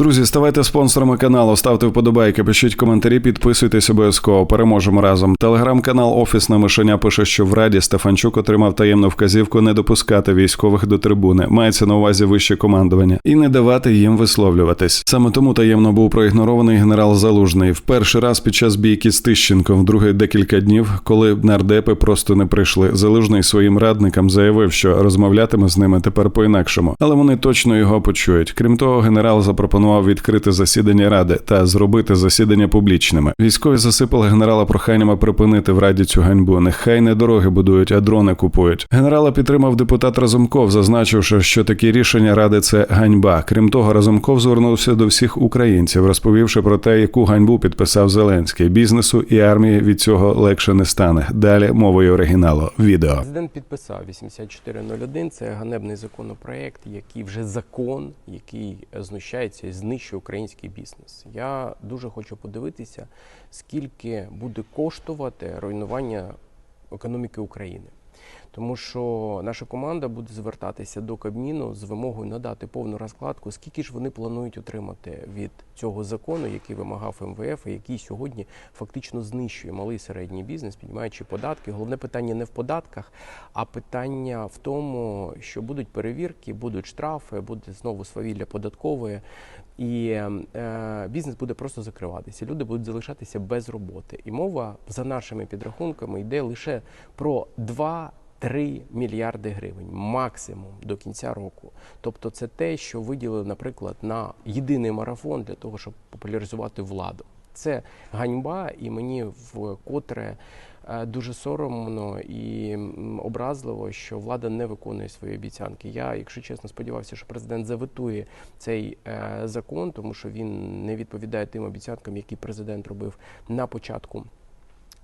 Друзі, ставайте спонсорами каналу, ставте вподобайки, пишіть коментарі, підписуйтесь обов'язково. Переможемо разом. Телеграм-канал Офісне Мишеня пише, що в Раді Стефанчук отримав таємну вказівку не допускати військових до трибуни. Мається на увазі вище командування і не давати їм висловлюватись. Саме тому таємно був проігнорований генерал Залужний в перший раз під час бійки з Тищенком, вдруге декілька днів, коли нардепи просто не прийшли. Залужний своїм радникам заявив, що розмовлятиме з ними тепер по-інакшому, але вони точно його почують. Крім того, генерал запропонував відкрити засідання ради та зробити засідання публічними. Військові засипали генерала проханнями припинити в раді цю ганьбу. Нехай не дороги будують, а дрони купують. Генерала підтримав депутат Разумков, зазначивши, що такі рішення ради це ганьба. Крім того, Разумков звернувся до всіх українців, розповівши про те, яку ганьбу підписав Зеленський. Бізнесу і армії від цього легше не стане. Далі мовою оригіналу. Відео. Президент підписав 8401. Це ганебний законопроект, який вже закон, який знущається і знищує український бізнес. Я дуже хочу подивитися, скільки буде коштувати руйнування економіки України. Тому що наша команда буде звертатися до Кабміну з вимогою надати повну розкладку, скільки ж вони планують отримати від цього закону, який вимагав МВФ, і який сьогодні фактично знищує малий середній бізнес, піднімаючи податки. Головне питання не в податках, а питання в тому, що будуть перевірки, будуть штрафи, буде знову свавілля податкової, і е, бізнес буде просто закриватися. Люди будуть залишатися без роботи. І мова за нашими підрахунками йде лише про 2 3 мільярди гривень максимум до кінця року. Тобто, це те, що виділили, наприклад, на єдиний марафон для того, щоб популяризувати владу. Це ганьба, і мені вкотре е, дуже соромно і образливо, що влада не виконує свої обіцянки. Я, якщо чесно, сподівався, що президент заветує цей е, закон, тому що він не відповідає тим обіцянкам, які президент робив на початку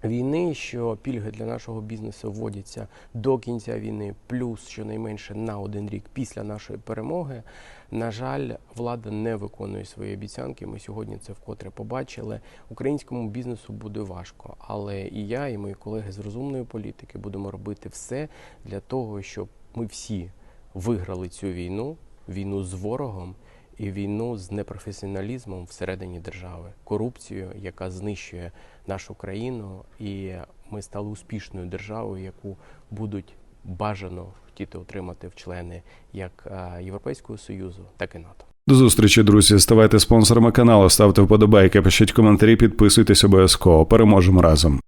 війни, що пільги для нашого бізнесу вводяться до кінця війни, плюс щонайменше на один рік після нашої перемоги. На жаль, влада не виконує свої обіцянки. Ми сьогодні це вкотре побачили. Українському бізнесу буде важко, але і я, і мої колеги з розумної політики будемо робити все для того, щоб ми всі виграли цю війну, війну з ворогом і війну з непрофесіоналізмом всередині держави, корупцією, яка знищує нашу країну, і ми стали успішною державою, яку будуть бажано хотіти отримати в члени як е, Європейського союзу, так і НАТО. До зустрічі, друзі. Ставайте спонсорами каналу, ставте вподобайки, пишіть коментарі, підписуйтесь обов'язково. Переможемо разом.